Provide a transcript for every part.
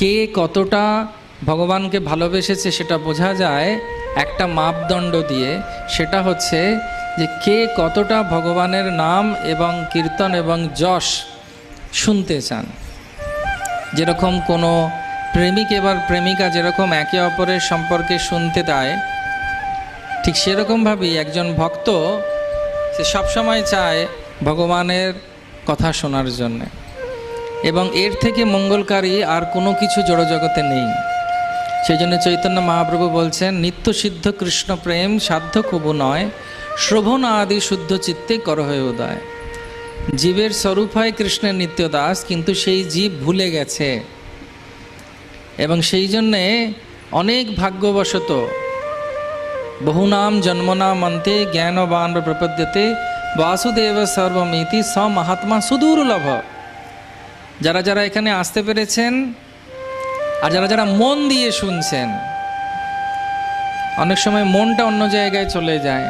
কে কতটা ভগবানকে ভালোবেসেছে সেটা বোঝা যায় একটা মাপদণ্ড দিয়ে। সেটা হচ্ছে যে কে কতটা ভগবানের নাম এবং কীর্তন এবং যশ শুনতে চান। যেরকম কোনো প্রেমিক এবার প্রেমিকা যেরকম একে অপরের সম্পর্কে শুনতে দেয়, ঠিক সেরকমভাবেই একজন ভক্ত সে সবসময় চায় ভগবানের কথা শোনার জন্যে। এবং এর থেকে মঙ্গলকারী আর কোনো কিছু জড়জগতে নেই। সেই জন্য চৈতন্য মহাপ্রভু বলছেন, নিত্য সিদ্ধ কৃষ্ণ প্রেম সাধ্য কবু নয়, শ্রবণ আদি শুদ্ধ চিত্তে কর হয়ে উদয়। জীবের স্বরূপ হয় কৃষ্ণের নিত্য দাস কিন্তু সেই জীব ভুলে গেছে। এবং সেই জন্যে অনেক ভাগ্যবশত বহুনাম জন্মনাম অন্তে জ্ঞানবান প্রপদ্যতে বাসুদেব সর্বমিতি স মহাত্মা সুদূর্লভ। যারা যারা এখানে আসতে পেরেছেন আর যারা যারা মন দিয়ে শুনছেন, অনেক সময় মনটা অন্য জায়গায় চলে যায়।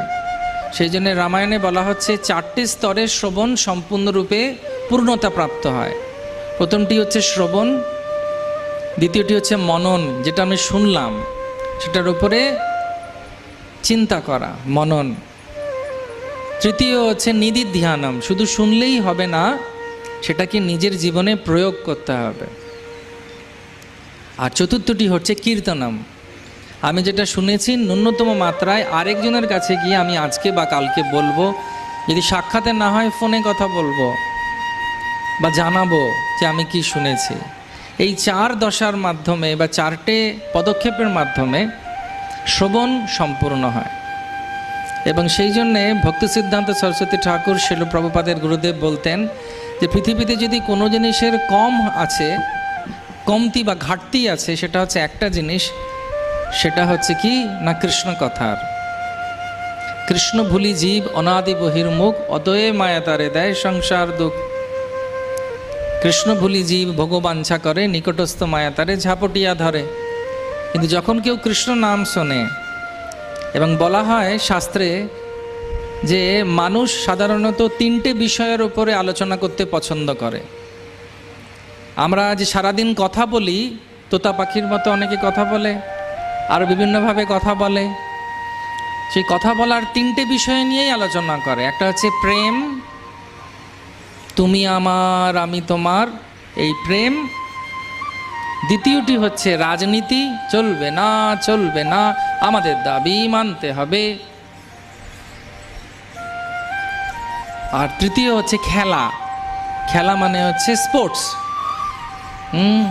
সেই জন্য রামায়ণে বলা হচ্ছে, চারটি স্তরে শ্রবণ সম্পূর্ণরূপে পূর্ণতা প্রাপ্ত হয়। প্রথমটি হচ্ছে শ্রবণ, দ্বিতীয়টি হচ্ছে মনন, যেটা আমি শুনলাম। সেটার উপরে চিন্তা করা, মনন। তৃতীয় হচ্ছে নিধি ধ্যানম শুধু শুনলেই হবে না সেটাকে নিজের জীবনে প্রয়োগ করতে হবে। আর চতুর্থটি হচ্ছে কীর্তনম। আমি যেটা শুনেছি, ন্যূনতম মাত্রায় আরেকজনের কাছে গিয়ে আমি আজকে বা কালকে বলব, যদি সাক্ষাতে না হয় ফোনে কথা বলব বা জানাব যে আমি কি শুনেছি। এই চার দশার মাধ্যমে বা চারটে পদক্ষেপের মাধ্যমে শ্রবণ সম্পূর্ণ হয়। এবং সেই জন্যে ভক্তি সিদ্ধান্ত সরস্বতী ঠাকুর শিল প্রভুপাদের গুরুদেব বলতেন যে পৃথিবীতে যদি কোনো জিনিসের কম আছে, কমতি বা ঘাটতি আছে, সেটা হচ্ছে একটা জিনিস, সেটা হচ্ছে কি? না কৃষ্ণ কথার। কৃষ্ণ ভুলি জীব অনাদি বহির্মুখ অদয়ে মায়া তারে দেয় সংসার দুঃখ। কৃষ্ণ ভুলি জীব ভগবাঞ্ছা করে, নিকটস্থ মায়া তারে ঝাপটিয়া ধরে। কিন্তু যখন কেউ কৃষ্ণ নাম শোনে এবং বলা হয় শাস্ত্রে যে মানুষ সাধারণত তিনটে বিষয়ের উপরে আলোচনা করতে পছন্দ করে। আমরা যে সারাদিন কথা বলি, তোতা পাখির মতো অনেকে কথা বলে, আর বিভিন্নভাবে কথা বলে। সেই কথা বলার তিনটে বিষয় নিয়েই আলোচনা করে। একটা হচ্ছে প্রেম, তুমি আমার, আমি তোমার। এই প্রেম দ্বিতীয়টি হচ্ছে, রাজনীতি চলবে না চলবে না, আমাদের দাবি মানতে হবে। আর তৃতীয় হচ্ছে খেলা। খেলা মানে হচ্ছে স্পোর্টস হুম?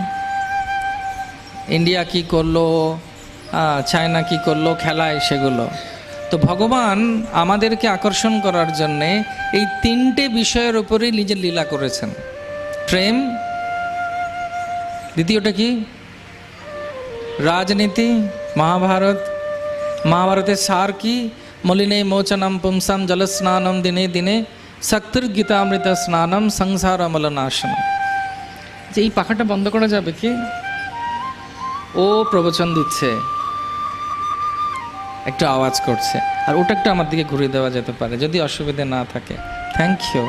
ইন্ডিয়া কি করল? চায়না কি করল? খেলায় সেগুলো। তো ভগবান আমাদেরকে আকর্ষণ করার জন্যে এই তিনটে বিষয়ের উপরেই নিজের লীলা করেছেন। প্রেম দ্বিতীয়টা কি? রাজনীতি, মহাভারত। মহাভারতের সার কি? মলিনে মোচনম পুংসাম জলস্নানম দিনে দিনে শক্তির গীতামৃত স্নানম সংসার অমলনাশনম যে এই পাখাটা বন্ধ করা যাবে কি? ও প্রবচন দিচ্ছে। একটু আওয়াজ করছে। আর ওটা একটা আমার দিকে ঘুরিয়ে দেওয়া যেতে পারে, যদি অসুবিধে না থাকে। থ্যাংক ইউ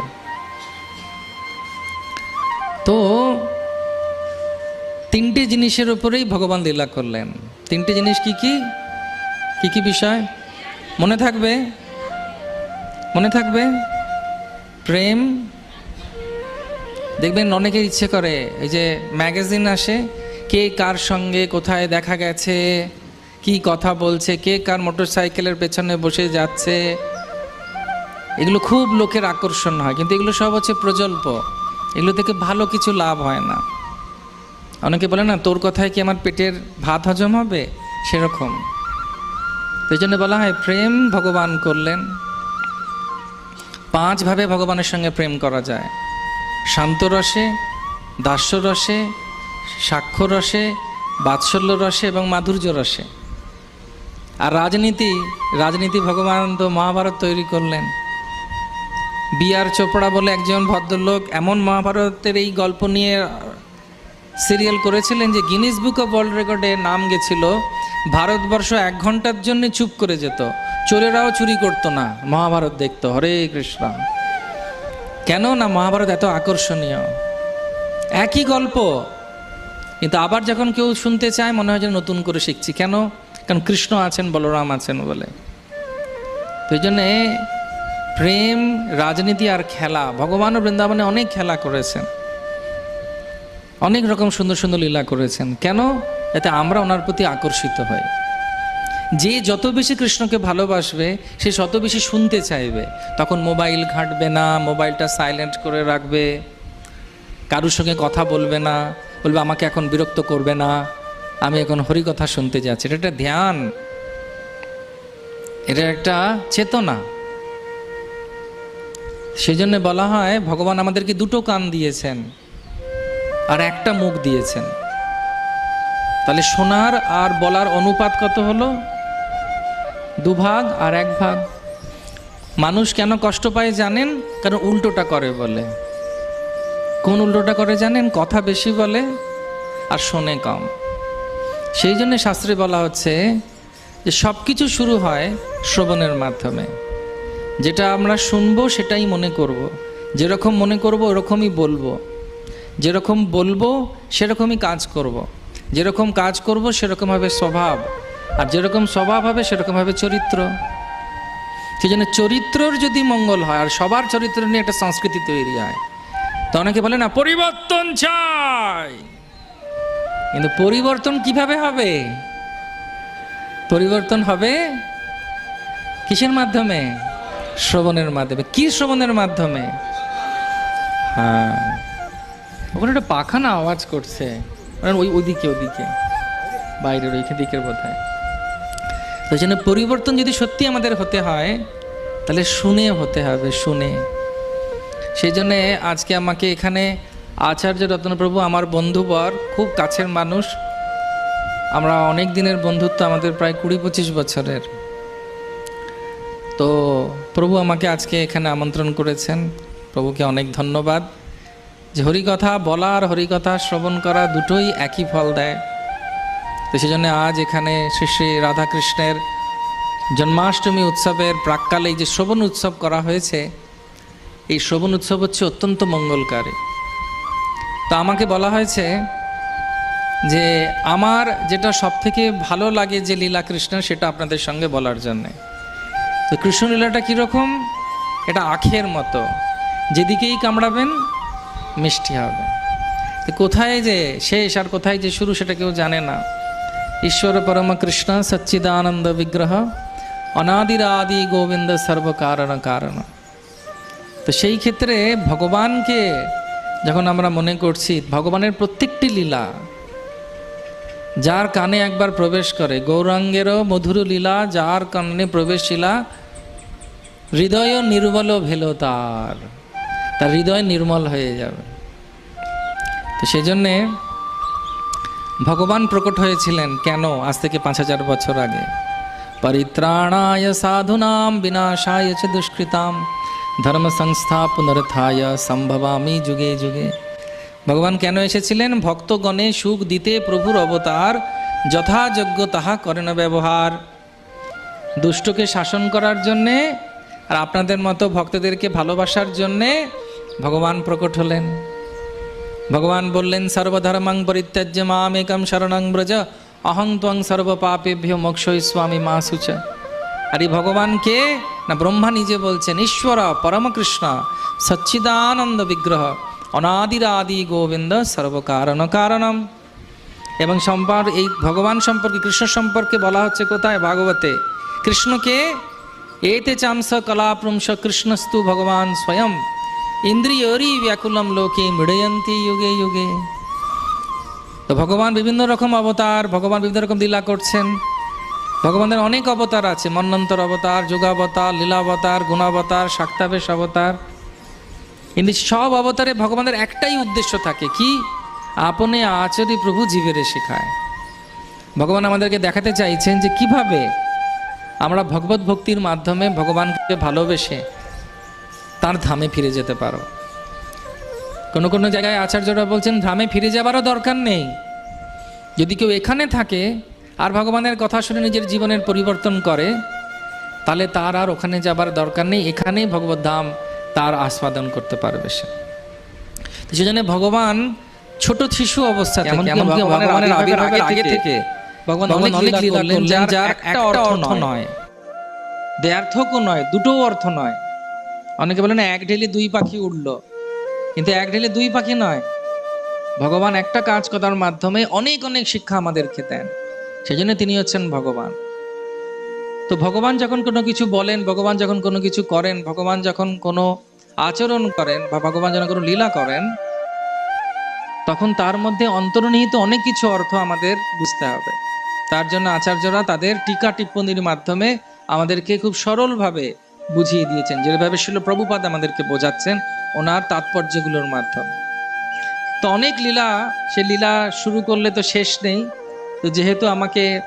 তিনটে জিনিসের উপরেই ভগবান লীলা করলেন। তিনটে জিনিস কি কি? কি কি বিষয়? মনে থাকবে? মনে থাকবে? প্রেম? দেখবেন অনেকের ইচ্ছে করে, এই যে ম্যাগাজিন আসে, কে কার সঙ্গে কোথায় দেখা গেছে, কি কথা বলছে, কে কার মোটর সাইকেলের পেছনে বসে যাচ্ছে। এগুলো খুব লোকের আকর্ষণ হয়, কিন্তু এগুলো সব হচ্ছে প্রজল্প। এগুলো থেকে ভালো কিছু লাভ হয় না। অনেকে বলে না, তোর কথায় কি আমার পেটের ভাত হজম হবে? সেরকম। এই জন্য বলা হয়, প্রেম ভগবান করলেন। পাঁচভাবে ভগবানের সঙ্গে প্রেম করা যায়। শান্ত রসে, দাস্য রসে, সাক্ষ্য রসে, বাৎসল্য রসে এবং মাধুর্য রসে। আর রাজনীতি রাজনীতি ভগবান তো মহাভারত তৈরি করলেন। বি আর চোপড়া বলে একজন ভদ্রলোক, এমন মহাভারতের এই গল্প নিয়ে সিরিয়াল করেছিলেন যে গিনিস বুক অফ ওয়ার্ল্ড রেকর্ডে নাম গেছিল, ভারতবর্ষ এক ঘণ্টার জন্য চুপ করে যেত, চোরেরাও চুরি করতো না, মহাভারত দেখতো। হরে কৃষ্ণ। কেন না মহাভারত এত আকর্ষণীয়? একই গল্প, কিন্তু আবার যখন কেউ শুনতে চায়, মনে হয় যে নতুন করে শিখছি। কেন? কারণ কৃষ্ণ আছেন, বলরাম আছেন বলে। এই জন্যে প্রেম, রাজনীতি আর খেলা ভগবানও বৃন্দাবনে অনেক খেলা করেছেন। অনেক রকম সুন্দর সুন্দর লীলা করেছেন। কেন? যাতে আমরা ওনার প্রতি আকর্ষিত হই। যে যত বেশি কৃষ্ণকে ভালোবাসবে, সে তত বেশি শুনতে চাইবে। তখন মোবাইল ঘাঁটবে না, মোবাইলটা সাইলেন্ট করে রাখবে। কারুর সঙ্গে কথা বলবে না, বলবে, আমাকে এখন বিরক্ত করবে না। আমি এখন হরিকথা শুনতে যাচ্ছি। এটা একটা ধ্যান। এটা একটা চেতনা। সেজন্য বলা হয়, ভগবান আমাদেরকে দুটো কান দিয়েছেন। আর একটা মুখ দিয়েছেন। তাহলে শোনার আর বলার অনুপাত কত হলো? দুভাগ আর এক ভাগ। মানুষ কেন কষ্ট পায় জানেন? কারণ উল্টোটা করে বলে। কোন উল্টোটা করে জানেন? কথা বেশি বলে আর শোনে কম। সেই জন্য শাস্ত্রে বলা হচ্ছে যে সব কিছু শুরু হয় শ্রবণের মাধ্যমে। যেটা আমরা শুনব সেটাই মনে করব। যেরকম মনে করব, ওরকমই বলব। যেরকম বলব, সেরকমই কাজ করব। যেরকম কাজ করব, সেরকম হবে স্বভাব। আর যেরকম স্বভাব হবে, সেরকম হবে চরিত্র। সেই জন্য চরিত্রর যদি মঙ্গল হয়, আর সবার চরিত্র নিয়ে একটা সংস্কৃতি তৈরি হয়, তো অনেকে বলে না, পরিবর্তন চাই। কিন্তু পরিবর্তন কীভাবে হবে? পরিবর্তন হবে কিসের মাধ্যমে? শ্রবণের মাধ্যমে। কি শ্রবণের মাধ্যমে? হ্যাঁ। ওখানে একটা পাখানা আওয়াজ করছে। মানে ওই ওইদিকে ওদিকে। বাইরের, ওই দিকের বোধ হয় তো জন্য পরিবর্তন যদি সত্যি আমাদের হতে হয়, তাহলে শুনে হতে হবে, শুনে। সেই জন্যে আজকে আমাকে এখানে আচার্য রত্নপ্রভু, আমার বন্ধুবর খুব কাছের মানুষ। আমরা অনেক দিনের বন্ধুত্ব আমাদের প্রায় কুড়ি পঁচিশ বছরের। তো প্রভু আমাকে আজকে এখানে আমন্ত্রণ করেছেন। প্রভুকে অনেক ধন্যবাদ। যে হরিকথা বলা আর হরিকথা শ্রবণ করা দুটোই একই ফল দেয়। তো সেই জন্য আজ এখানে শ্রী শ্রী রাধাকৃষ্ণের জন্মাষ্টমী উৎসবের প্রাককালে যে শ্রবণ উৎসব করা হয়েছে, এই শ্রবণ উৎসব হচ্ছে অত্যন্ত মঙ্গলকারী। তো আমাকে বলা হয়েছে যে আমার যেটা সব থেকে ভালো লাগে যে লীলা কৃষ্ণের সেটা আপনাদের সঙ্গে বলার জন্যে। তো কৃষ্ণলীলাটা কীরকম? এটা আখের মতো। যেদিকেই কামড়াবেন মিষ্টি হবে। কোথায় যে শেষ আর কোথায় যে শুরু সেটা কেউ জানে না। ঈশ্বর পরম কৃষ্ণ সচ্চিদানন্দ বিগ্রহ, অনাদিরাদি গোবিন্দ সর্বকারণ কারণ। তো সেই ক্ষেত্রে ভগবানকে যখন আমরা মনে করছি, ভগবানের প্রত্যেকটি লীলা, যার কানে একবার প্রবেশ করে, গৌরাঙ্গেরও মধুর লীলা, যার কানে প্রবেশিলা হৃদয় নির্মল ভেল তার। তার হৃদয় নির্মল হয়ে যাবে। তো সেই জন্যে ভগবান প্রকট হয়েছিলেন, কেন? আজ থেকে পাঁচ হাজার বছর আগে। পরিত্রাণায় সাধুনাম, বিনাশায় চ দুষ্কৃতাম ধর্ম সংস্থা পুনরথায় সম্ভবামি যুগে যুগে। ভগবান কেন এসেছিলেন? ভক্তগণে সুখ দিতে প্রভুর অবতার যথাযোগ্য তাহা করেন ব্যবহার। দুষ্টকে শাসন করার জন্যে আর আপনাদের মতো ভক্তদেরকে ভালোবাসার জন্যে ভগবান প্রকট হলেন। ভগবান বললেন, সর্বধর্মাং পরিত্যাজ্য মাম একম শরণং ব্রজ, অহং ত্বং সর্বপাপেভ্য মোক্ষই স্বামী মা সুচ আর এই ভগবানকে না, ব্রহ্মা নিজে বলছেন, ঈশ্বর, পরমকৃষ্ণ, সচ্চিদানন্দ বিগ্রহ, অনাদিরাদি গোবিন্দ সর্বকারণ কারণম। এবং সম্পর এই ভগবান সম্পর্কে, কৃষ্ণ সম্পর্কে বলা হচ্ছে কোথায়? ভাগবতে। কৃষ্ণকে এতে চাংস কলাপ্রংশ কৃষ্ণস্তু ভগবান স্বয়ং ইন্দ্রিয়রি ব্যাকুলম লোকে মৃড়য়ন্তী যুগে যুগে তো ভগবান বিভিন্ন রকম অবতার, ভগবান বিভিন্ন রকম লীলা করছেন। ভগবানের অনেক অবতার আছে, মন্নন্তর অবতার, যুগাবতার, লীলাবতার, গুণাবতার শাক্তাবেশ অবতার। কিন্তু সব অবতারে ভগবানের একটাই উদ্দেশ্য থাকে কি? আপনি আচরি প্রভু জীবেরে শেখায়। ভগবান আমাদেরকে দেখাতে চাইছেন যে কীভাবে আমরা ভগবত ভক্তির মাধ্যমে ভগবানকে ভালোবেসে তার ধামে ফিরে যেতে পারো। কোনো কোনো জায়গায় আচার্যরা বলছেন ধামে ফিরে যাবারও দরকার নেই। যদি কেউ এখানে থাকে আর ভগবানের কথা শুনে নিজের জীবনের পরিবর্তন করে তাহলে তার আর ওখানে যাবার দরকার নেই। এখানেই ভগবত ধাম তার আস্বাদন করতে পারবে সে। সেজন্য ভগবান ছোট শিশু অবস্থা থেকে আগে ভগবান অনেক লীলা করলেন যার একটা অর্থ নয়। দ্ব্যর্থকও নয় দুটোও অর্থ নয়। অনেকে বলেন এক ঢেলে দুই পাখি উড়লো। কিন্তু এক ঢেলে দুই পাখি নয়। ভগবান একটা কাজ করার মাধ্যমে অনেক অনেক শিক্ষা আমাদেরকে দেন। সেই জন্য তিনি হচ্ছেন ভগবান। তো ভগবান যখন কোনো কিছু বলেন, ভগবান যখন কোনো কিছু করেন, ভগবান যখন কোনো আচরণ করেন বা ভগবান যখন কোনো লীলা করেন, তখন তার মধ্যে অন্তর্নিহিত অনেক কিছু অর্থ আমাদের বুঝতে হবে। তার জন্য আচার্যরা তাদের টিকা টিপ্পণীর মাধ্যমে আমাদেরকে খুব সরলভাবে বুঝিয়ে দিয়েছেন। যেভাবে শিল প্রভুপাদ আমাদেরকে বোঝাচ্ছেন ওনার তাৎপর্যগুলোর মাধ্যমে। তো অনেক লীলা, সে লীলা শুরু করলে তো শেষ নেই। তো যেহেতু আমাকে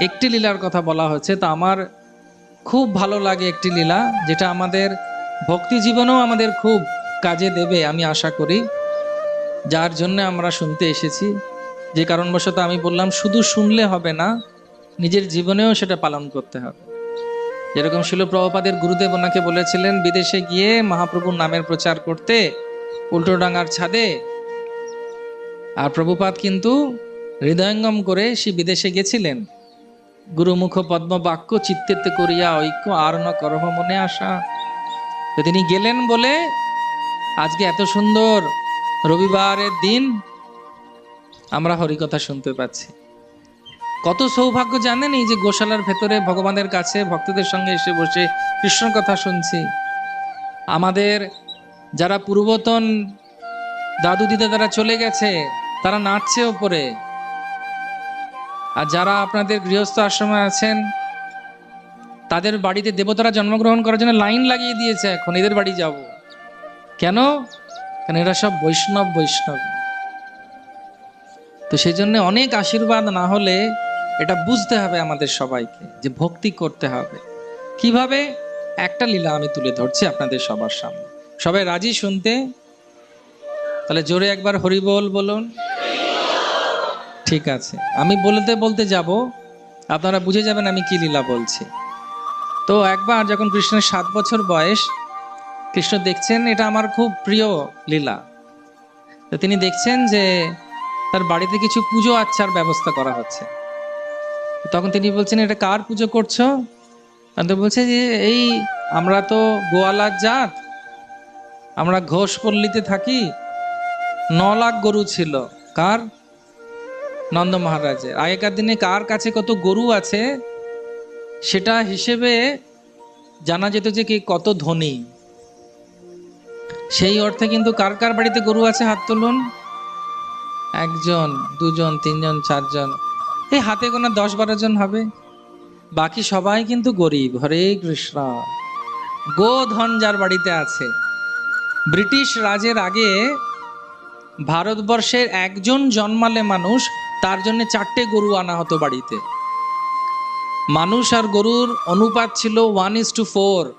একটি লীলার কথা বলা হচ্ছে তো আমার খুব ভালো লাগে একটি লীলা, যেটা আমাদের ভক্তি জীবনেও আমাদের খুব কাজে দেবে, আমি আশা করি। যার জন্য আমরা শুনতে এসেছি। যে কারণবশত আমি বললাম, শুধু শুনলে হবে না, নিজের জীবনেও সেটা পালন করতে হবে। যেরকম শিল প্রভুপাদের গুরুদেব ওনাকে বলেছিলেন, বিদেশে গিয়ে মহাপ্রভুর নামের প্রচার করতে উল্টোডাঙ্গার ছাদে। আর প্রভুপাদ কিন্তু হৃদয়ঙ্গম করে সে বিদেশে গেছিলেন। গুরুমুখ পদ্ম বাক্য চিত্তেতে করিয়া ঐক্য আর ন করহ মনে আসা তো তিনি গেলেন বলে, আজকে এত সুন্দর রবিবারের দিন আমরা হরিকথা শুনতে পাচ্ছি। কত সৌভাগ্য জানেন এই যে গোশালার ভেতরে ভগবানের কাছে ভক্তদের সঙ্গে এসে বসে কৃষ্ণ কথা শুনছি। আমাদের যারা পূর্বতন দাদু দিদা তারা চলে গেছে, তারা নাচছে ওপরে। আর যারা আপনাদের গৃহস্থ আশ্রমে আছেন, তাদের বাড়িতে দেবতারা জন্মগ্রহণ করার জন্য লাইন লাগিয়ে দিয়েছে এখন, এদের বাড়ি যাব। কেন? কারণ এরা সব বৈষ্ণব বৈষ্ণব। তো সেই জন্য অনেক আশীর্বাদ না হলে এটা বুঝতে হবে আমাদের সবাইকে যে ভক্তি করতে হবে। কীভাবে? একটা লীলা আমি তুলে ধরছি আপনাদের সবার সামনে। সবাই রাজি শুনতে? তাহলে জোরে একবার হরিবোল বলুন। ঠিক আছে। আমি বলতে বলতে যাব। আপনারা বুঝে যাবেন আমি কি লীলা বলছি। তো একবার যখন কৃষ্ণের সাত বছর বয়স, কৃষ্ণ দেখছেন এটা আমার খুব প্রিয় লীলা। তো তিনি দেখছেন যে তার বাড়িতে কিছু পুজো আচ্ছার ব্যবস্থা করা হচ্ছে। তখন তিনি বলছেন, এটা কার পুজো করছ? তো বলছে যে, এই আমরা তো গোয়ালার জাত। আমরা ঘোষপল্লীতে থাকি। ন লাখ গরু ছিল। কার? নন্দ মহারাজের আগেকার দিনে কার কাছে কত গরু আছে, সেটা হিসেবে জানা যেত যে কি কত ধনী। সেই অর্থে কিন্তু কার কার বাড়িতে গরু আছে, হাত তুলুন। একজন, দুজন, তিনজন, চারজন। এই হাতে গোনা দশ বারো জন হবে। বাকি সবাই কিন্তু গরিব। হরে কৃষ্ণ। গোধন যার বাড়িতে আছে। ব্রিটিশ রাজের আগে ভারতবর্ষের একজন জন্মালে মানুষ, তার জন্য চারটে গরু আনা হতো বাড়িতে। মানুষ আর গরুর অনুপাত ছিল ওয়ান ইস টু ফোর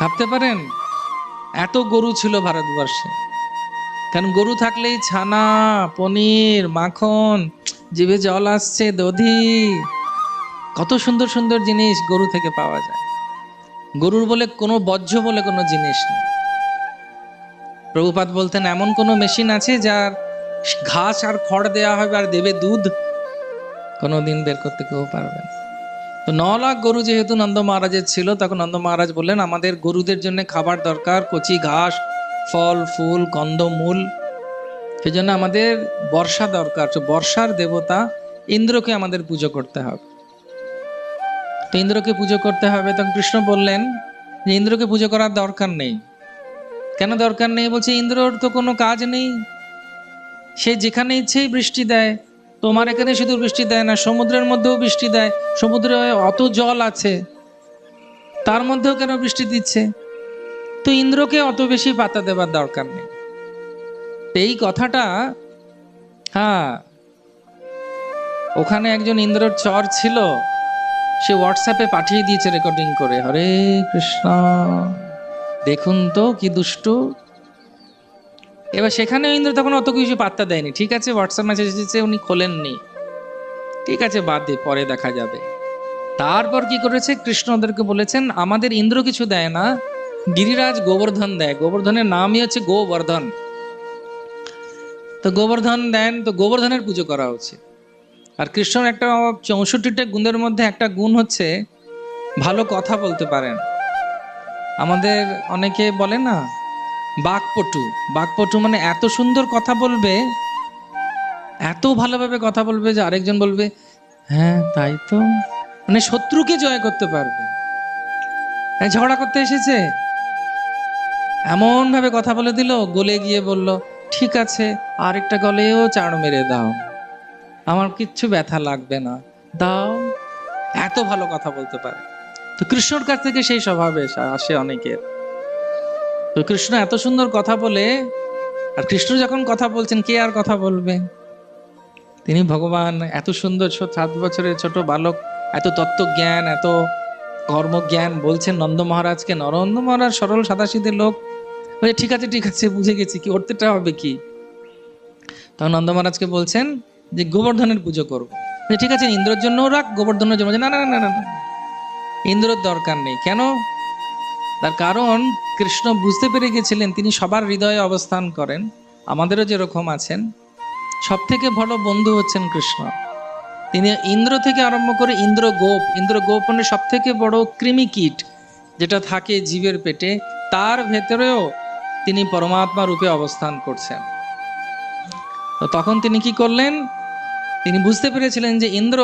ভাবতে পারেন? এত গরু ছিল ভারতবর্ষে। কারণ গরু থাকলেই ছানা, পনির, মাখন জিভে জল আসছে, দধি। কত সুন্দর সুন্দর জিনিস গরু থেকে পাওয়া যায়। গরুর বলে কোনো বজ্র বলে কোনো জিনিস নেই। প্রভুপাত বলতেন, এমন কোনো মেশিন আছে যার ঘাস আর খড় দেওয়া হবে আর দেবে দুধ? কোনো দিন বের করতে কেউ পারবে না। তো ন লাখ গরু যেহেতু নন্দ মহারাজের ছিল, তখন নন্দ মহারাজ বললেন, আমাদের গরুদের জন্য খাবার দরকার, কচি ঘাস, ফল, ফুল কন্দমূল সেই জন্য আমাদের বর্ষা দরকার, তো বর্ষার দেবতা ইন্দ্রকে আমাদের পুজো করতে হবে। তো ইন্দ্রকে পুজো করতে হবে, তখন কৃষ্ণ বললেন যে ইন্দ্রকে পুজো করার দরকার নেই। কেন দরকার নেই? বলছে, ইন্দ্রর তো কোনো কাজ নেই। সে যেখানে ইচ্ছেই বৃষ্টি দেয়, তোমার এখানে শুধু বৃষ্টি দেয় না, সমুদ্রের মধ্যেও বৃষ্টি দেয়, সমুদ্রে অত জল আছে, তার মধ্যেও কেন বৃষ্টি দিচ্ছে? তো ইন্দ্রকে অত বেশি পাতা দেবার দরকার নেই। কথাটা হ্যাঁ ওখানে একজন ইন্দ্রর চর ছিল, সে হোয়াটসঅ্যাপে পাঠিয়ে দিয়েছে রেকর্ডিং করে। হরে কৃষ্ণ, দেখুন তো কি দুষ্টু। এবার সেখানে ইন্দ্র তখন অত কিছু পাত্তা দেয়নি। ঠিক আছে হোয়াটসঅ্যাপ মেসেজ এসেছে, উনি খোলেননি। ঠিক আছে, বাদ দে, পরে দেখা যাবে। তারপর কি করেছে? কৃষ্ণ ওদেরকে বলেছেন, আমাদের ইন্দ্র কিছু দেয় না, গিরিরাজ গোবর্ধন দেয়। গোবর্ধনের নামই হচ্ছে গোবর্ধন। তো গোবর্ধন দেন, তো গোবর্ধনের পুজো করা উচিত। আর কৃষ্ণ একটা চৌষট্টিটা গুণের মধ্যে একটা গুণ হচ্ছে, ভালো কথা বলতে পারেন। আমাদের অনেকে বলে না, বাকপটু। বাকপটু মানে এত সুন্দর কথা বলবে, এত ভালোভাবে কথা বলবে যে আরেকজন বলবে হ্যাঁ তাই তো। মানে শত্রুকে জয় করতে পারবে। ঝগড়া করতে এসেছে। এমন ভাবে কথা বলে দিল, গলে গিয়ে বলল ঠিক আছে, আরেকটা গলেও চাড় মেরে দাও। আমার কিচ্ছু ব্যথা লাগবে না। দাও। এত ভালো কথা বলতে পারে। তো কৃষ্ণর কাছ থেকে সেই স্বভাবে আসে অনেকের। তো কৃষ্ণ এত সুন্দর কথা বলে, আর কৃষ্ণ যখন কথা বলছেন, কে আর কথা বলবে? তিনি ভগবান, এত সুন্দর সাত বছরের ছোট বালক, এত তত্ত্বজ্ঞান, এত কর্মজ্ঞান, বলছেন নন্দ মহারাজকে, নরন্দ মহারাজ সরল সাদাসিধে লোক। বলে, ঠিক আছে ঠিক আছে, বুঝে গেছি কি ওরতেটা হবে কি? তখন নন্দ মহারাজকে বলছেন যে, গোবর্ধনের পুজো করব। ঠিক আছে, ইন্দ্রের জন্য রাখ, গোবর্ধনের জন্য না না না না। ইন্দ্রর দরকার নেই। কেন? তার কারণ, কৃষ্ণ বুঝতে পেরে গেছিলেন, তিনি সবার হৃদয়ে অবস্থান করেন, আমাদেরও যেরকম আছেন সব থেকে ভালো বন্ধু হচ্ছেন কৃষ্ণ। তিনি ইন্দ্র থেকে আরম্ভ করে ইন্দ্র গোপ ইন্দ্র গোপ মানে সব থেকে বড় কৃমি কীট, যেটা থাকে জীবের পেটে, তার ভেতরেও তিনি পরমাত্মা রূপে অবস্থান করছেন। তো তখন তিনি কি করলেন? তিনি বুঝতে পেরেছিলেন যে ইন্দ্র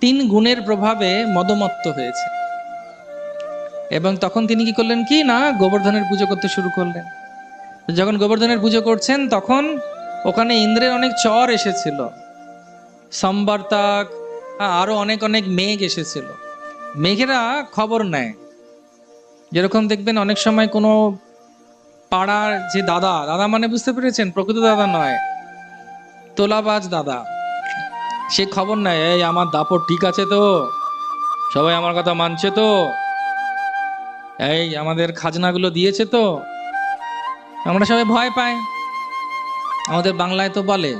তিন গুণের প্রভাবে মদমত্ত হয়েছে। এবং তখন তিনি কি করলেন? কি? না, গোবর্ধনের পুজো করতে শুরু করলেন। যখন গোবর্ধনের পুজো করছেন, তখন ওখানে ইন্দ্রের অনেক চর এসেছিল। সম্বর্তাক আরও অনেক অনেক মেঘ এসেছিল। মেঘেরা খবর নেয়। যেরকম দেখবেন, অনেক সময় কোনো পাড়ার যে দাদা দাদা মানে বুঝতে পেরেছেন? প্রকৃত দাদা নয়। তোলাবাজ দাদা। সে খবর নেয়, এই আমার দাপট ঠিক আছে তো? সবাই আমার কথা মানছে তো? এই আমাদের খাজনাগুলো দিয়েছে তো? আমরা সবাই ভয় পাই। আমাদের বাংলায় তো বলে,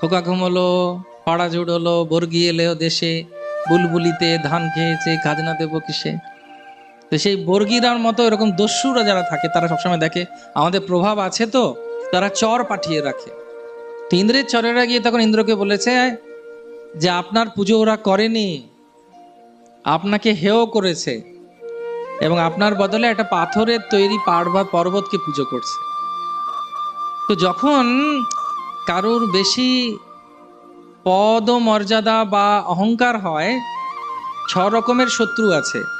খোকা ঘুমলো, পাড়া জুড়লো, বর্গি এলেও দেশে, বুলবুলিতে ধান খেয়েছে, খাজনা দেবো কিসে? তো সেই বর্গিরার মতো এরকম দস্যুরা যারা থাকে, তারা সবসময় দেখে, আমাদের প্রভাব আছে তো? তারা চর পাঠিয়ে রাখে। তো ইন্দ্রের চরেরা গিয়ে তখন ইন্দ্রকে বলেছে, যে আপনার পুজো ওরা করেনি। আপনাকে হেও করেছে এবং আপনার বদলে একটা পাথরের তৈরি পাহাড় বা পর্বতকে পুজো করছে। তো যখন কারোর বেশি পদ, মর্যাদা বা অহংকার হয় ছ রকমের শত্রু আছে।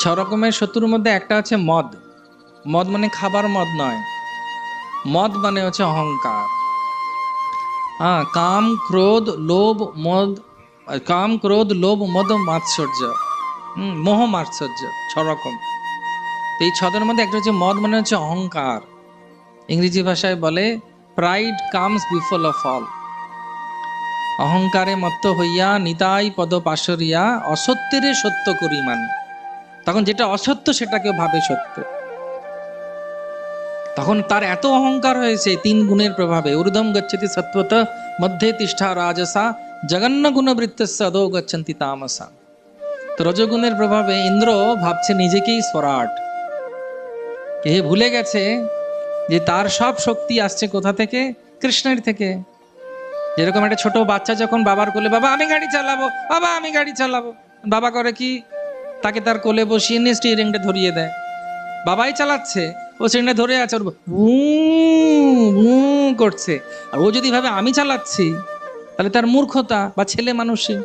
ছ রকমের শত্রুর মধ্যে একটা হচ্ছে মদ। মদ মানে খাবার মদ নয়। মদ মানে হচ্ছে অহংকার। হ্যাঁ কাম, ক্রোধ, লোভ, মদ কাম, ক্রোধ, লোভ, মদ, মাৎসর্য। মোহ, মাৎসর্য। ছ রকম। এই ছদের মধ্যে একটা হচ্ছে মদ মানে হচ্ছে অহংকার। ইংরেজি ভাষায় বলে pride comes before of all অহংকারে মত্ত হইয়া নিতাই পদ পাশরিয়া অসত্যের সত্য করি মানে। তখন যেটা অসত্য সেটাকে ভাবে সত্য। তখন তার এত অহংকার হয়েছে তিন গুণের প্রভাবে। ঊর্ধ্বম গচ্ছতি সত্বত মধ্যে তিষ্ঠা রাজসা জগন্ন গুণবৃত্তস্য অধো গচ্ছন্তি তামসা। তো রজগুণের প্রভাবে ইন্দ্র ভাবছে নিজেকেই স্বরাট এ ভুলে গেছে যে তার সব শক্তি আসছে কোথা থেকে? কৃষ্ণের থেকে। যেরকম একটা ছোট বাচ্চা যখন বাবার কোলে, বাবা, আমি গাড়ি চালাবো, বাবা, আমি গাড়ি চালাবো। বাবা করে কি? তাকে তার কোলে বসিয়ে নিয়ে স্টিয়ারিংটা ধরিয়ে দেয়। বাবাই চালাচ্ছে, ও স্টিয়ারিংটা ধরে আছে, ওর করছে। আর ও যদি ভাবে আমি চালাচ্ছি, তাহলে তার মূর্খতা বা ছেলে মানুষই।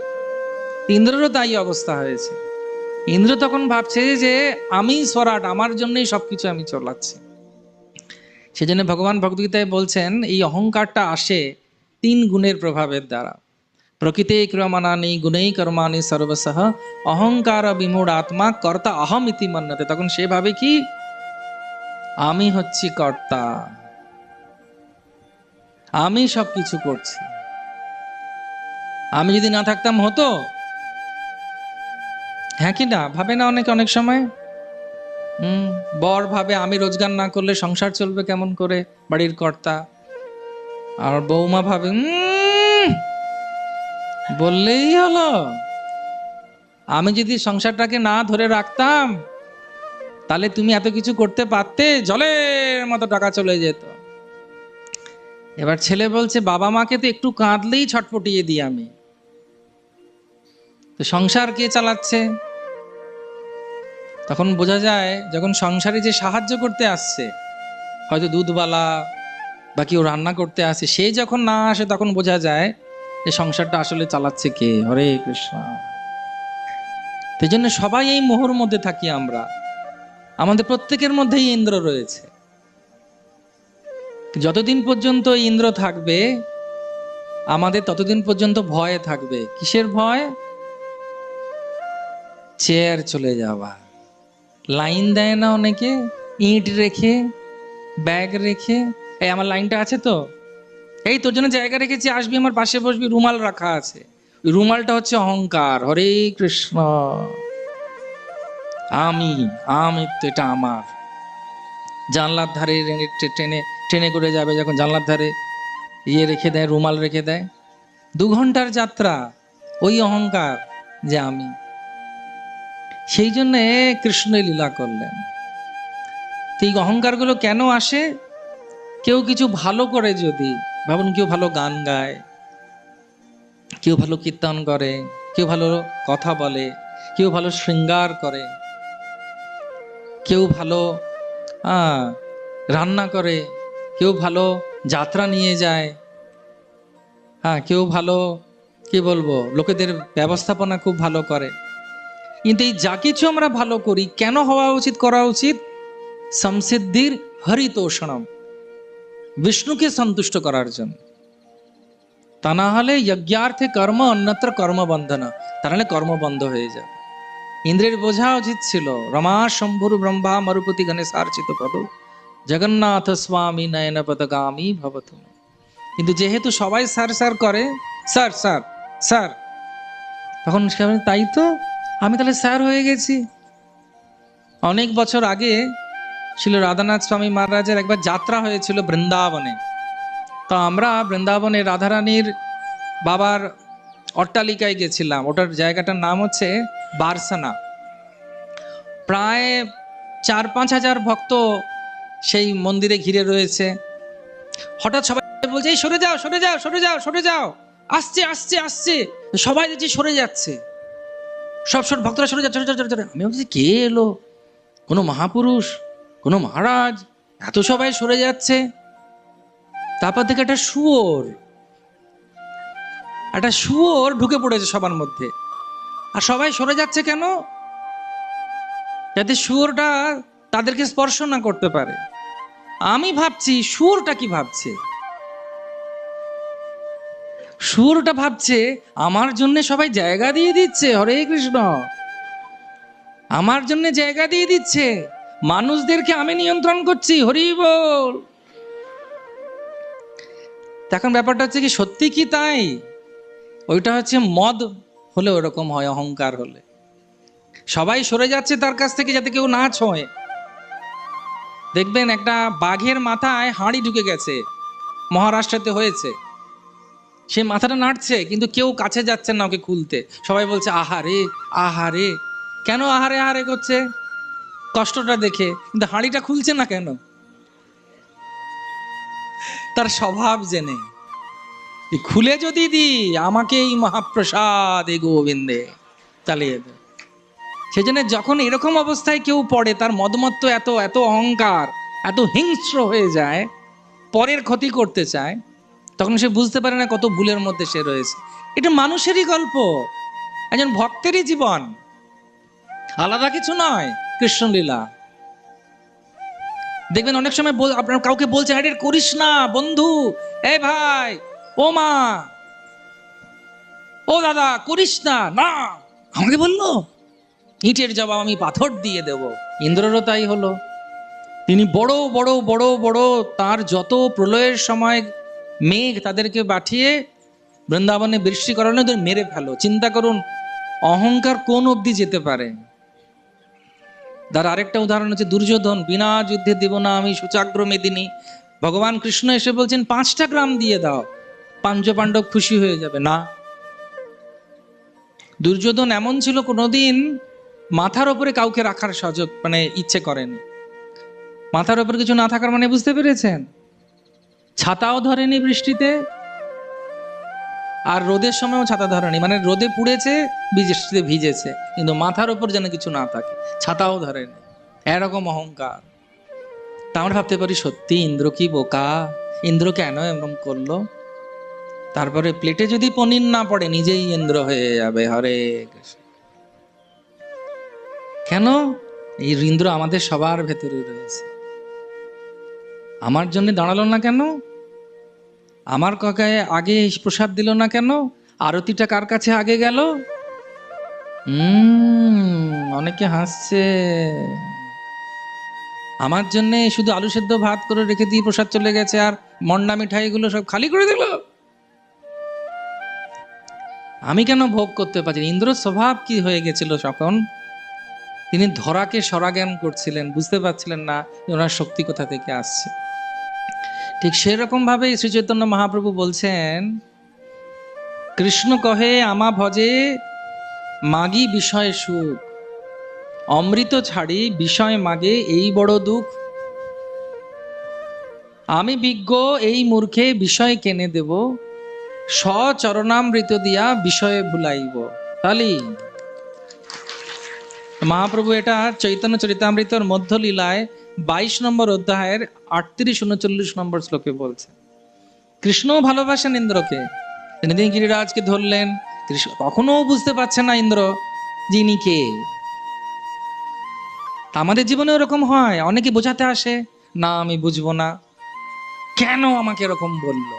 ইন্দ্রেরও তাই অবস্থা হয়েছে। ইন্দ্র তখন ভাবছে যে আমি স্বরাট আমার জন্যই সবকিছু আমি চলাচ্ছি। সেজন্য ভগবান ভগবদ্গীতায় বলছেন, এই অহংকারটা আসে তিন গুণের প্রভাবের দ্বারা। প্রকৃতি ক্রমানানি গুণেই কর্মানি সর্বসহ অহংকার বিমূঢ় আত্মা কর্তা অহম ইতি মন্যতে তখন সে ভাবে কি আমি হচ্ছি কর্তা আমি সব কিছু করছি আমি যদি না থাকতাম হতো? হ্যাঁ কি না? ভাবে না অনেকে অনেক সময়? হুম বর ভাবে আমি রোজগার না করলে সংসার চলবে কেমন করে? বাড়ির কর্তা। আর বৌমা ভাবে "উম, বললেই হলো। আমি যদি সংসারটাকে না ধরে রাখতাম, তাহলে তুমি এত কিছু করতে পারতে, জলের মতো টাকা চলে যেত। এবার ছেলে বলছে, বাবা মাকে তো একটু কাঁদলেই ছটফটিয়ে দিই আমি। তো সংসার কে চালাচ্ছে? তখন বোঝা যায়, যখন সংসারে যে সাহায্য করতে আসছে, হয়তো দুধওয়ালা বা কেউ রান্না করতে আসে, সে যখন না আসে, তখন বোঝা যায় যে সংসারটা আসলে চালাচ্ছে কে? হরে কৃষ্ণ। সেই জন্য সবাই এই মোহর মধ্যে থাকি আমরা। আমাদের প্রত্যেকের মধ্যেই ইন্দ্র রয়েছে। যতদিন পর্যন্ত ইন্দ্র থাকবে, আমাদের ততদিন পর্যন্ত ভয় থাকবে। কিসের ভয়? চেয়ার চলে যাওয়া। লাইন দেয় না অনেকে, ইট রেখে, ব্যাগ রেখে। এই আমার লাইনটা আছে তো? এই তোর জন্য জায়গা রেখেছি, আসবি আমার পাশে বসবি, রুমাল রাখা আছে। ওই রুমালটা হচ্ছে অহংকার। হরে কৃষ্ণ। আমি আমি তো এটা আমার। জানলার ধারে ট্রেনে ট্রেনে করে যাবে, যখন জানলার ধারে ইয়ে রেখে দেয়, রুমাল রেখে দেয়। দু ঘণ্টার যাত্রা, ওই অহংকার যে আমি। সেই জন্যে কৃষ্ণ লীলা করলেন। এই অহংকারগুলো কেন আসে? কেউ কিছু ভালো করে যদি ভাবুন, কেউ ভালো গান গায়, কেউ ভালো কীর্তন করে, কেউ ভালো কথা বলে, কেউ ভালো শৃঙ্গার করে, কেউ ভালো রান্না করে, কেউ ভালো যাত্রা নিয়ে যায় হ্যাঁ কেউ ভালো, কি বলব, লোকেদের ব্যবস্থাপনা খুব ভালো করে। কিন্তু এই যা কিছু আমরা ভালো করি, কেন হওয়া উচিত, করা উচিত? সংসিদ্ধির হরিতোষণম। বিষ্ণুকে সন্তুষ্ট করার জন্য তা না হলে যজ্ঞার্থে কর্ম অন্যত্র কর্ম বন্ধন তা নাহলে কর্ম বন্ধ হয়ে যাবে ইন্দ্রের বোঝা উচিত ছিল রমা শম্ভুর ব্রহ্মা মরুপতি গণেশ আর্চিত পদ জগন্নাথ স্বামী নয়ন পদগামী ভবত কিন্তু যেহেতু সবাই স্যার স্যার করে স্যার স্যার স্যার তখন তাই তো আমি তাহলে স্যার হয়ে গেছি অনেক বছর আগে ছিল রাধানাথ স্বামী মহারাজের একবার যাত্রা হয়েছিল বৃন্দাবনে। তো আমরা বৃন্দাবনে রাধারানীর বাবার অট্টালিকায় গেছিলাম। ওটার জায়গাটার নাম হচ্ছে বারসানা। প্রায় চার পাঁচ হাজার ভক্ত সেই মন্দিরে ঘিরে রয়েছে। হঠাৎ সবাই বলছে "এই সরে যাও সরে যাও সরে যাও সরে যাও। আসছে আসছে আসছে। সবাই দেখছি সরে যাচ্ছে। সব সব ভক্তরা সরে যাচ্ছে, আমি বলছি কে এলো? কোনো মহাপুরুষ? কোনো মহারাজ, এত সবাই সরে যাচ্ছে। তারপর থেকে একটা শুয়োর। একটা শুয়োর ঢুকে পড়েছে সবার মধ্যে। আর সবাই সরে যাচ্ছে কেন? যাতে শুয়োরটা তাদেরকে স্পর্শ না করতে পারে। আমি ভাবছি শুয়োরটা কি ভাবছে? শুয়োরটা ভাবছে, আমার জন্য সবাই জায়গা দিয়ে দিচ্ছে, হরে কৃষ্ণ। আমার জন্য জায়গা দিয়ে দিচ্ছে। মানুষদেরকে আমি নিয়ন্ত্রণ করছি, হরি বল। এখন ব্যাপারটা হচ্ছে কি, সত্যি কি তাই? ওইটা হচ্ছে মদ হলে ওরকম হয়, অহংকার হলে। সবাই সরে যাচ্ছে তার কাছ থেকে যাতে কেউ না ছোঁয়। দেখবেন একটা বাঘের মাথায় হাঁড়ি ঢুকে গেছে, মহারাষ্ট্রতে হয়েছে। সে মাথাটা নাড়ছে, কিন্তু কেউ কাছে যাচ্ছে না ওকে খুলতে। সবাই বলছে, আহারে আহারে। কেন আহারে আহারে করছে? কষ্টটা দেখে, কিন্তু হাঁড়িটা খুলছে না কেন? তার স্বভাব জেনে খুলে যদি দি আমাকে এই মহাপ্রসাদ এই গোবিন্দে। চালিয়ে দে জন্য যখন এরকম অবস্থায় কেউ পড়ে, তার মদমত্ত এত এত অহংকার, এত হিংস্র হয়ে যায়, পরের ক্ষতি করতে চায়, তখন সে বুঝতে পারে না কত ভুলের মধ্যে সে রয়েছে। এটা মানুষেরই গল্প, একজন ভক্তেরই জীবন। আলাদা কিছু নয়, কৃষ্ণলীলা। দেখবেন অনেক সময় আপনার কাউকে বলছেন এটা করিস না, বন্ধু। এ ভাই, ও মা। ও দাদা, করিস না না। আমাকে বলল, ইটের জবাব আমি পাথর দিয়ে দেব। ইন্দ্ররও তাই হলো। তিনি বড় বড় বড় বড় তার যত প্রলয়ের সময় মেঘ তাদেরকে পাঠিয়ে বৃন্দাবনে বৃষ্টি করানো মেরে ফেলো। চিন্তা করুন, অহংকার কোন অবধি যেতে পারে? তার আরেকটা উদাহরণ হচ্ছে, দুর্যোধন, বিনা যুদ্ধে দেব না আমি সুচাগ্র মেদিনী। ভগবান কৃষ্ণ এসে বলছেন, পাঁচটা গ্রাম দিয়ে দাও পাঞ্চ পাণ্ডব খুশি হয়ে যাবে। না। দুর্যোধন এমন ছিল কোনোদিন মাথার ওপরে কাউকে রাখার সুযোগ মানে ইচ্ছে করেনি। মাথার ওপর কিছু না থাকার মানে বুঝতে পেরেছেন? ছাতাও ধরেনি বৃষ্টিতে আর রোদের সময়ও ছাতা ধরেনি মানে রোদে পুড়েছে, বৃষ্টিতে ভিজেছে। কিন্তু মাথার ওপর যেন কিছু না থাকে, ছাতাও ধরেনি এরকম অহংকার। তা আমরা ভাবতে পারি, সত্যি ইন্দ্র কি বোকা? ইন্দ্র কেন এরকম করল? তারপরে প্লেটে যদি পনির না পড়ে, নিজেই ইন্দ্র হয়ে যাবে, হরে কেন? এই ইন্দ্র আমাদের সবার ভেতরে রয়েছে। আমার জন্য দাঁড়াল না কেন? আমার কাকায় আগে প্রসাদ দিল না কেন? আরতিটা কার কাছে আগে গেল? অনেকে হাসছে। আমার জন্য শুধু আলু সেদ্ধ ভাত করে রেখে দিয়ে প্রসাদ চলে গেছে, আর মন্ডা মিঠাইগুলো সব খালি করে দিল। আমি কেন ভোগ করতে পারছি না? ইন্দ্রর স্বভাব কি হয়ে গেছিল তখন তিনি ধরাকে সরাজ্ঞান করছিলেন, বুঝতে পারছিলেন না ওনার শক্তি কোথা থেকে আসছে। ঠিক সেরকম ভাবে শ্রী চৈতন্য মহাপ্রভু বলছেন, কৃষ্ণ কহে, আমা ভজে মাগি বিষয় সুখ। অমৃত ছাড়ি বিষয় মাগে এই বড় দুঃখ। আমি বিজ্ঞ, এই মূর্খে বিষয় কেনে দেব। স্বচরণামৃত দিয়া বিষয়ে ভুলাইব। তালি মহাপ্রভু, এটা চৈতন্য চরিতামৃতর মধ্যলীলায় বাইশ নম্বর অধ্যায়ের আটত্রিশ উনচল্লিশ নম্বর শ্লোকে বলছে কৃষ্ণও ভালোবাসেন ইন্দ্রকে। গিরিরাজকে ধরলেন, কৃষ্ণ কখনো বুঝতে পারছে না ইন্দ্র, যিনি কে? আমাদের জীবনে ওরকম হয়, অনেকে বোঝাতে আসে, না, আমি বুঝব না। কেন আমাকে এরকম বলল?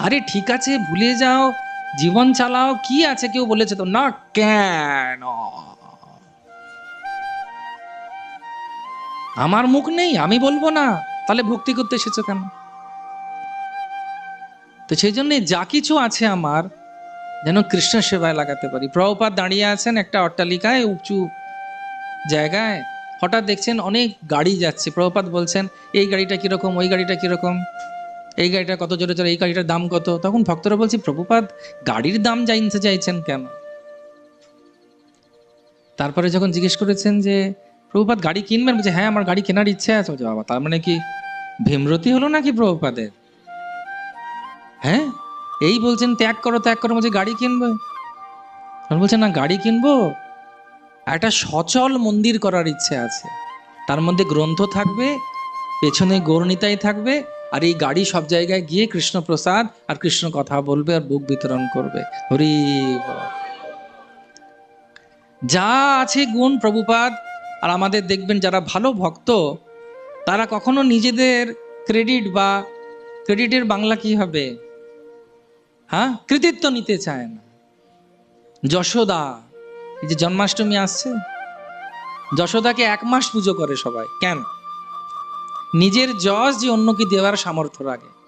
আরে ঠিক আছে, ভুলে যাও, জীবন চালাও, কি আছে কেউ বলেছে তো, না, কেন? আমার মুখ নেই, আমি বলব না। তাহলে ভক্তি করতে এসেছ কেন? তো সেই জন্য যা কিছু আছে আমার, যেন কৃষ্ণ সেবায় লাগাতে পারি। প্রভুপাত দাঁড়িয়ে আছেন একটা অট্টালিকায়, উঁচু জায়গায়। হঠাৎ দেখছেন অনেক গাড়ি যাচ্ছে। প্রভুপাত বলছেন, এই গাড়িটা কীরকম? ওই গাড়িটা কীরকম? এই গাড়িটা কত জোরে জোরে এই গাড়িটার দাম কত? তখন ভক্তরা বলছি, প্রভুপাদ, গাড়ির দাম জানতে চাইছেন কেন? তারপরে যখন জিজ্ঞেস করেছেন যে প্রভুপাদ গাড়ি কিনবেন? বলছে হ্যাঁ আমার গাড়ি কেনার ইচ্ছে আছে। বলছে, বাবা, তার মানে কি ভীমরতি হলো নাকি প্রভুপাদের? হ্যাঁ এই বলছেন, ত্যাগ করো ত্যাগ করো। বলছে, গাড়ি কিনবে? তখন বলছে, না, গাড়ি কিনবো? একটা সচল মন্দির করার ইচ্ছে আছে। তার মধ্যে গ্রন্থ থাকবে, পেছনে গৌরণিতাই থাকবে, আর এই গাড়ি সব জায়গায় গিয়ে কৃষ্ণ প্রসাদ আর কৃষ্ণ কথা বলবে আর বুক বিতরণ করবে। হরি যা আছে গুণ প্রভুপাদ আর আমাদের দেখবেন যারা ভালো ভক্ত, তারা কখনো নিজেদের ক্রেডিট বা ক্রেডিটের বাংলা কি হবে? হ্যাঁ? কৃতিত্ব নিতে চায় না। যশোদা, এই যে জন্মাষ্টমী আসছে, যশোদাকে এক মাস পুজো করে সবাই। কেন? নিজের যশ যে অন্যকে দেওয়ার সামর্থ্য রাখে।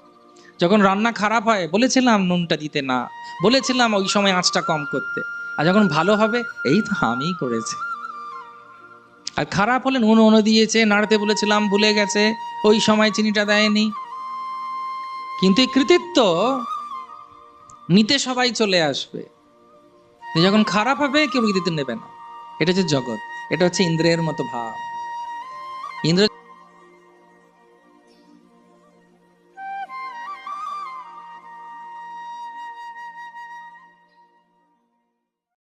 যখন রান্না খারাপ হয়, বলেছিলাম নুনটা দিতে না, বলেছিলাম ওই সময় আঁচটা কম করতে। আর যখন ভালো হবে, এই তো আমিই করেছি। আর খারাপ হলে নুন অনু দিয়েছে, নাড়তে বলেছিলাম, ভুলে গেছে, ওই সময় চিনিটা দেয়নি। কিন্তু এই কৃতিত্ব নিতে সবাই চলে আসবে। যখন খারাপ হবে, কেউ কৃতিত্ব নেবে না। এটা হচ্ছে জগৎ, এটা হচ্ছে ইন্দ্রের মতো ভাব। ইন্দ্র